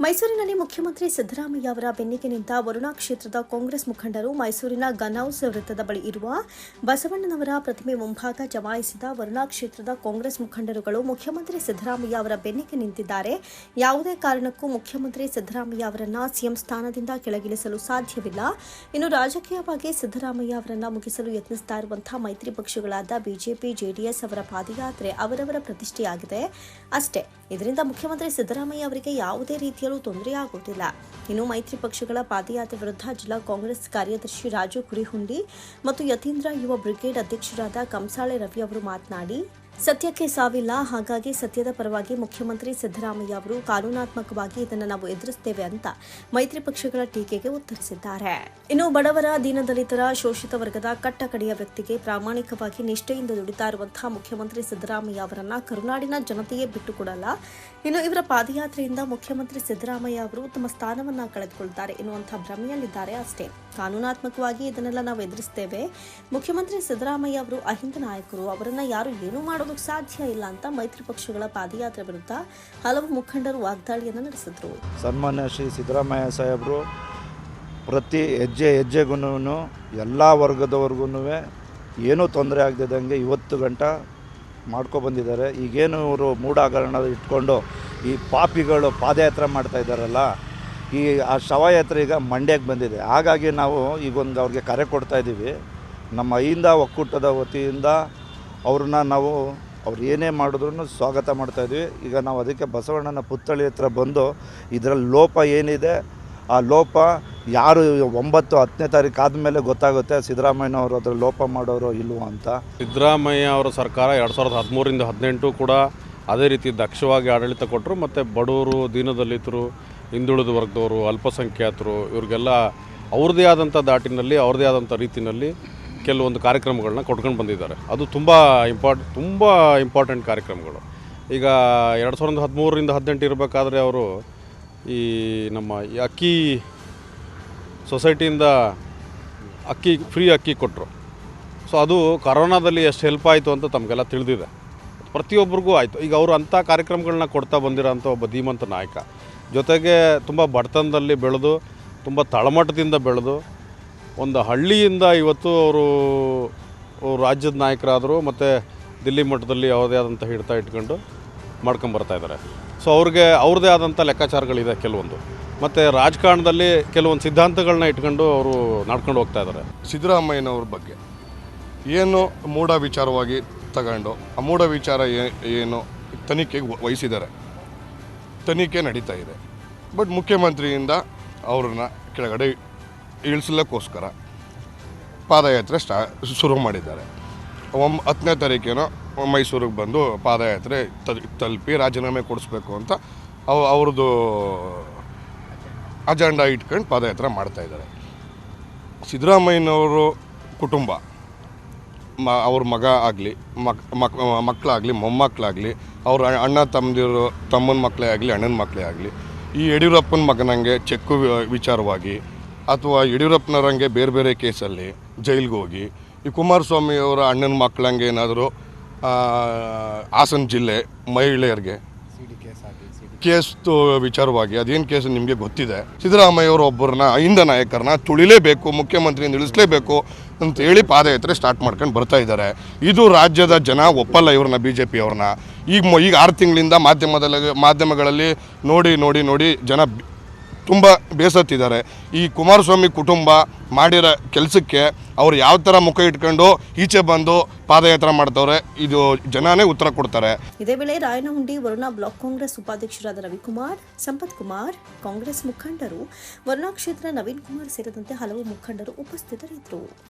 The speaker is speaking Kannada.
ಮೈಸೂರಿನಲ್ಲಿ ಮುಖ್ಯಮಂತ್ರಿ ಸಿದ್ದರಾಮಯ್ಯ ಅವರ ಬೆನ್ನಿಗೆ ನಿಂತ ವರುಣಾ ಕ್ಷೇತ್ರದ ಕಾಂಗ್ರೆಸ್ ಮುಖಂಡರು ಮೈಸೂರಿನ ಗನೌಸ್ ವೃತ್ತದ ಬಳಿ ಇರುವ ಬಸವಣ್ಣನವರ ಪ್ರತಿಮೆ ಮುಂಭಾಗ ಜಮಾಯಿಸಿದ ವರುಣಾ ಕ್ಷೇತ್ರದ ಕಾಂಗ್ರೆಸ್ ಮುಖಂಡರುಗಳು ಮುಖ್ಯಮಂತ್ರಿ ಸಿದ್ದರಾಮಯ್ಯ ಅವರ ಬೆನ್ನಿಗೆ ನಿಂತಿದ್ದಾರೆ. ಯಾವುದೇ ಕಾರಣಕ್ಕೂ ಮುಖ್ಯಮಂತ್ರಿ ಸಿದ್ದರಾಮಯ್ಯ ಅವರನ್ನ ಸಿಎಂ ಸ್ಥಾನದಿಂದ ಕೆಳಗಿಳಿಸಲು ಸಾಧ್ಯವಿಲ್ಲ. ಇನ್ನು ರಾಜಕೀಯವಾಗಿ ಸಿದ್ದರಾಮಯ್ಯ ಅವರನ್ನ ಮುಗಿಸಲು ಯತ್ನಿಸುತ್ತಾ ಇರುವಂತಹ ಮೈತ್ರಿ ಪಕ್ಷಗಳಾದ ಬಿಜೆಪಿ, ಜೆಡಿಎಸ್ ಅವರ ಪಾದಯಾತ್ರೆ ಅವರವರ ಪ್ರತಿಷ್ಠೆಯಾಗಿದೆ. ಅಷ್ಟೇ. ಇದರಿಂದ ಮುಖ್ಯಮಂತ್ರಿ ಸಿದ್ದರಾಮಯ್ಯ ಅವರಿಗೆ ಯಾವುದೇ ರೀತಿಯಲ್ಲೂ ತೊಂದರೆಯಾಗುವುದಿಲ್ಲ ಇನ್ನು ಮೈತ್ರಿ ಪಕ್ಷಗಳ ಪಾದಯಾತ್ರೆ ವಿರುದ್ಧ ಜಿಲ್ಲಾ ಕಾಂಗ್ರೆಸ್ ಕಾರ್ಯದರ್ಶಿ ರಾಜು ಕುರಿಹುಂಡಿ ಮತ್ತು ಯತೀಂದ್ರ ಯುವ ಬ್ರಿಗೇಡ್ ಅಧ್ಯಕ್ಷರಾದ ಕಂಸಾಳೆ ರವಿ ಅವರು ಮಾತನಾಡಿ ಸತ್ಯಕ್ಕೆ ಸಾವಿಲ್ಲ, ಹಾಗಾಗಿ ಸತ್ಯದ ಪರವಾಗಿ ಮುಖ್ಯಮಂತ್ರಿ ಸಿದ್ದರಾಮಯ್ಯ ಅವರು ಕಾನೂನಾತ್ಮಕವಾಗಿ ಇದನ್ನು ನಾವು ಎದುರಿಸುತ್ತೇವೆ ಅಂತ ಮೈತ್ರಿ ಪಕ್ಷಗಳ ಟೀಕೆಗೆ ಉತ್ತರಿಸಿದ್ದಾರೆ. ಇನ್ನು ಬಡವರ ದೀನದಲಿತರ ಶೋಷಿತ ವರ್ಗದ ಕಟ್ಟಕಡೆಯ ವ್ಯಕ್ತಿಗೆ ಪ್ರಾಮಾಣಿಕವಾಗಿ ನಿಷ್ಠೆಯಿಂದ ದುಡಿತಾ ಇರುವಂತಹ ಮುಖ್ಯಮಂತ್ರಿ ಸಿದ್ದರಾಮಯ್ಯ ಅವರನ್ನ ಕರುನಾಡಿನ ಜನತೆಯೇ ಬಿಟ್ಟುಕೊಡಲ್ಲ. ಇನ್ನು ಇವರ ಪಾದಯಾತ್ರೆಯಿಂದ ಮುಖ್ಯಮಂತ್ರಿ ಸಿದ್ದರಾಮಯ್ಯ ಅವರು ತಮ್ಮ ಸ್ಥಾನವನ್ನ ಕಳೆದುಕೊಳ್ತಾರೆ ಎನ್ನುವಂತಹ ಭ್ರಮೆಯಲ್ಲಿದ್ದಾರೆ ಅಷ್ಟೇ. ಕಾನೂನಾತ್ಮಕವಾಗಿ ಇದನ್ನೆಲ್ಲ ನಾವು ಎದುರಿಸ್ತೇವೆ. ಮುಖ್ಯಮಂತ್ರಿ ಸಿದ್ದರಾಮಯ್ಯ ಅವರು ಅಹಿಂದ ನಾಯಕರು, ಅವರನ್ನ ಯಾರು ಏನೂ ಮಾಡೋದಕ್ಕೆ ಸಾಧ್ಯ ಇಲ್ಲ ಅಂತ ಮೈತ್ರಿ ಪಕ್ಷಗಳ ಪಾದಯಾತ್ರೆ ವಿರುದ್ಧ ಹಲವು ಮುಖಂಡರು ವಾಗ್ದಾಳಿಯನ್ನು ನಡೆಸಿದ್ರು. ಸನ್ಮಾನ್ಯ ಶ್ರೀ ಸಿದ್ದರಾಮಯ್ಯ ಸಾಹೇಬರು, ಪ್ರತಿ ಹೆಜ್ಜೆ ಹೆಜ್ಜೆಗೂ ಎಲ್ಲ ವರ್ಗದವರೆಗೂ ಏನೂ ತೊಂದರೆ ಆಗದಿದ್ದಂಗೆ ಇವತ್ತು ಗಂಟ ಮಾಡ್ಕೊಬಂದಿದ್ದಾರೆ ಈಗೇನು ಇವರು ಮೂಢಾಗರಣ ಇಟ್ಕೊಂಡು ಈ ಪಾಪಿಗಳು ಪಾದಯಾತ್ರೆ ಮಾಡ್ತಾ ಇದ್ದಾರಲ್ಲ ಈ, ಆ ಶವಯಾತ್ರೆ ಈಗ ಮಂಡ್ಯಕ್ಕೆ ಬಂದಿದೆ. ಹಾಗಾಗಿ ನಾವು ಈಗೊಂದು ಅವ್ರಿಗೆ ಕರೆ ಕೊಡ್ತಾ ಇದ್ದೀವಿ. ನಮ್ಮ ಐಯಿಂದ ಒಕ್ಕೂಟದ ವತಿಯಿಂದ ಅವ್ರನ್ನ ನಾವು, ಅವ್ರು ಏನೇ ಮಾಡಿದ್ರು ಸ್ವಾಗತ ಮಾಡ್ತಾ ಇದ್ವಿ ಈಗ ನಾವು ಅದಕ್ಕೆ ಬಸವಣ್ಣನ ಪುತ್ಥಳಿ ಹತ್ರ ಬಂದು ಇದರಲ್ಲಿ ಲೋಪ ಏನಿದೆ, ಆ ಲೋಪ ಯಾರು ಒಂಬತ್ತು, ಹತ್ತನೇ ತಾರೀಕು ಆದಮೇಲೆ ಗೊತ್ತಾಗುತ್ತೆ ಸಿದ್ದರಾಮಯ್ಯನವರು ಅದರ ಲೋಪ ಮಾಡೋರು ಇಲ್ವೋ ಅಂತ. ಸಿದ್ದರಾಮಯ್ಯ ಅವರ ಸರ್ಕಾರ ಎರಡು ಸಾವಿರದ ಹದಿಮೂರಿಂದ ಹದಿನೆಂಟು ಕೂಡ ಅದೇ ರೀತಿ ದಕ್ಷವಾಗಿ ಆಡಳಿತ ಕೊಟ್ಟರು, ಮತ್ತು ಬಡವರು ದೀನದಲಿತರು ಹಿಂದುಳಿದ ವರ್ಗದವರು, ಅಲ್ಪಸಂಖ್ಯಾತರು, ಇವ್ರಿಗೆಲ್ಲ ಅವ್ರದ್ದೇ ಆದಂಥ ದಾಟಿನಲ್ಲಿ ಅವ್ರದ್ದೇ ಆದಂಥ ರೀತಿಯಲ್ಲಿ ಕೆಲವೊಂದು ಕಾರ್ಯಕ್ರಮಗಳನ್ನ ಕೊಟ್ಕೊಂಡು ಬಂದಿದ್ದಾರೆ. ಅದು ತುಂಬ ಇಂಪಾರ್ಟ್, ತುಂಬ ಇಂಪಾರ್ಟೆಂಟ್ ಕಾರ್ಯಕ್ರಮಗಳು. ಈಗ ಎರಡು ಸಾವಿರದ ಹದಿಮೂರರಿಂದ ಹದಿನೆಂಟು ಇರಬೇಕಾದ್ರೆ ಅವರು ಈ ನಮ್ಮ ಈ ಅಕ್ಕಿ ಸೊಸೈಟಿಯಿಂದ ಅಕ್ಕಿ, ಫ್ರೀ ಅಕ್ಕಿ ಕೊಟ್ಟರು ಸೊ ಅದು ಕರೋನಾದಲ್ಲಿ ಎಷ್ಟು ಹೆಲ್ಪ್ ಆಯಿತು ಅಂತ ತಮಗೆಲ್ಲ ತಿಳಿದಿದೆ. ಪ್ರತಿಯೊಬ್ಬರಿಗೂ ಆಯಿತು. ಈಗ ಅವರು ಅಂಥ ಕಾರ್ಯಕ್ರಮಗಳನ್ನ ಕೊಡ್ತಾ ಬಂದಿರೋಂಥ ಒಬ್ಬ ಧೀಮಂತ ನಾಯಕ. ಜೊತೆಗೆ ತುಂಬ ಬಡತನದಲ್ಲಿ ಬೆಳೆದು, ತುಂಬ ತಳಮಟ್ಟದಿಂದ ಬೆಳೆದು, ಒಂದು ಹಳ್ಳಿಯಿಂದ ಇವತ್ತು ಅವರು ರಾಜ್ಯದ ನಾಯಕರಾದರು ಮತ್ತು ದಿಲ್ಲಿ ಮಟ್ಟದಲ್ಲಿ ಯಾವುದೇ ಆದಂಥ ಹಿಡಿತ ಇಟ್ಕೊಂಡು ಮಾಡ್ಕೊಂಬರ್ತಾ ಇದ್ದಾರೆ. ಸೊ ಅವ್ರಿಗೆ, ಅವ್ರದ್ದೇ ಆದಂಥ ಲೆಕ್ಕಾಚಾರಗಳಿದೆ ಕೆಲವೊಂದು. ಮತ್ತು ರಾಜಕಾರಣದಲ್ಲಿ ಕೆಲವೊಂದು ಸಿದ್ಧಾಂತಗಳನ್ನ ಇಟ್ಕೊಂಡು ಅವರು ನಡ್ಕೊಂಡು ಹೋಗ್ತಾ ಇದ್ದಾರೆ. ಸಿದ್ದರಾಮಯ್ಯನವ್ರ ಬಗ್ಗೆ ಏನು ಮೂಢ ವಿಚಾರವಾಗಿ ತಗೊಂಡು, ಆ ಮೂಢ ವಿಚಾರ ಏನು ತನಿಖೆಗೆ ವಹಿಸಿದ್ದಾರೆ? ತನಿಖೆ ನಡೀತಾ ಇದೆ. ಬಟ್ ಮುಖ್ಯಮಂತ್ರಿಯಿಂದ ಅವ್ರನ್ನ ಕೆಳಗಡೆ ಇಳಿಸಲಕ್ಕೋಸ್ಕರ ಪಾದಯಾತ್ರೆ ಸ್ಟಾ, ಶುರು ಮಾಡಿದ್ದಾರೆ. ಒಂ ಹತ್ತನೇ ತಾರೀಕೇನೋ ಮೈಸೂರಿಗೆ ಬಂದು ಪಾದಯಾತ್ರೆ ತಲ್- ತಲುಪಿ ರಾಜೀನಾಮೆ ಕೊಡಿಸ್ಬೇಕು ಅಂತ ಅವ, ಅವ್ರದ್ದು ಅಜೆಂಡಾ ಇಟ್ಕೊಂಡು ಪಾದಯಾತ್ರೆ ಮಾಡ್ತಾಯಿದ್ದಾರೆ ಸಿದ್ದರಾಮಯ್ಯನವರು ಕುಟುಂಬ. ಮ, ಅವ್ರ ಮಗ ಆಗಲಿ, ಮಕ್ ಮಕ್ ಮಕ್ಕಳಾಗಲಿ ಮೊಮ್ಮಕ್ಕಳಾಗಲಿ ಅವ್ರ ಅಣ್ಣ ತಮ್ಮದಿರು, ತಮ್ಮನ ಮಕ್ಕಳೇ ಆಗಲಿ, ಅಣ್ಣನ ಮಕ್ಕಳೇ ಆಗಲಿ, ಈ ಯಡಿಯೂರಪ್ಪನ ಮಗನಂಗೆ ಚೆಕ್ಕು ವಿಚಾರವಾಗಿ ಅಥವಾ ಯಡಿಯೂರಪ್ಪನವರಂಗೆ ಬೇರೆ ಬೇರೆ ಕೇಸಲ್ಲಿ ಜೈಲಿಗೆ ಹೋಗಿ, ಈ ಕುಮಾರಸ್ವಾಮಿಯವರ ಅಣ್ಣನ ಮಕ್ಕಳಂಗೆ ಏನಾದರೂ ಹಾಸನ ಜಿಲ್ಲೆ ಮಹಿಳೆಯರಿಗೆ ಕೇಸ್ ವಿಚಾರವಾಗಿ ಅದೇನು ಕೇಸ್ ನಿಮಗೆ ಗೊತ್ತಿದೆ? ಸಿದ್ದರಾಮಯ್ಯ ಅವರು ಒಬ್ಬರನ್ನ ಅಹಿಂದ ನಾಯಕರನ್ನ ತುಳಿಲೇಬೇಕು, ಮುಖ್ಯಮಂತ್ರಿಯಿಂದ ನಿಲ್ಲಿಸಲೇಬೇಕು ಅಂತ ಹೇಳಿ ಪಾದಯಾತ್ರೆ ಸ್ಟಾರ್ಟ್ ಮಾಡ್ಕೊಂಡು ಬರ್ತಾ ಇದ್ದಾರೆ. ಇದು ರಾಜ್ಯದ ಜನ ಒಪ್ಪಲ್ಲ ಇವ್ರನ್ನ ಬಿ ಜೆ ಪಿ ಅವ್ರನ್ನ. ಈಗ ಈಗ ಆರು ತಿಂಗಳಿಂದ ಮಾಧ್ಯಮದಲ್ಲಿ, ಮಾಧ್ಯಮಗಳಲ್ಲಿ ನೋಡಿ ನೋಡಿ ನೋಡಿ ಜನ ತುಂಬ ಬೇಸತ್ತಿದ್ದಾರೆ. ಈ ಕುಮಾರಸ್ವಾಮಿ ಕುಟುಂಬ ಮಾಡಿರೋ ಕೆಲಸಕ್ಕೆ ಅವ್ರು ಯಾವ ಥರ ಮುಖ ಇಟ್ಕೊಂಡು ಈಚೆ ಬಂದು ಪಾದಯಾತ್ರೆ ಮಾಡ್ತವ್ರೆ, ಇದು ಜನನೇ ಉತ್ತರ ಕೊಡ್ತಾರೆ. ಇದೇ ವೇಳೆ ರಾಯನಹುಂಡಿ ವರುಣಾ ಬ್ಲಾಕ್ ಕಾಂಗ್ರೆಸ್ ಉಪಾಧ್ಯಕ್ಷರಾದ ರವಿಕುಮಾರ್, ಸಂಪತ್ ಕುಮಾರ್, ಕಾಂಗ್ರೆಸ್ ಮುಖಂಡರು, ವರುಣಾ ಕ್ಷೇತ್ರ ನವೀನ್ ಕುಮಾರ್ ಸೇರಿದಂತೆ ಹಲವು ಮುಖಂಡರು ಉಪಸ್ಥಿತರಿದ್ದರು.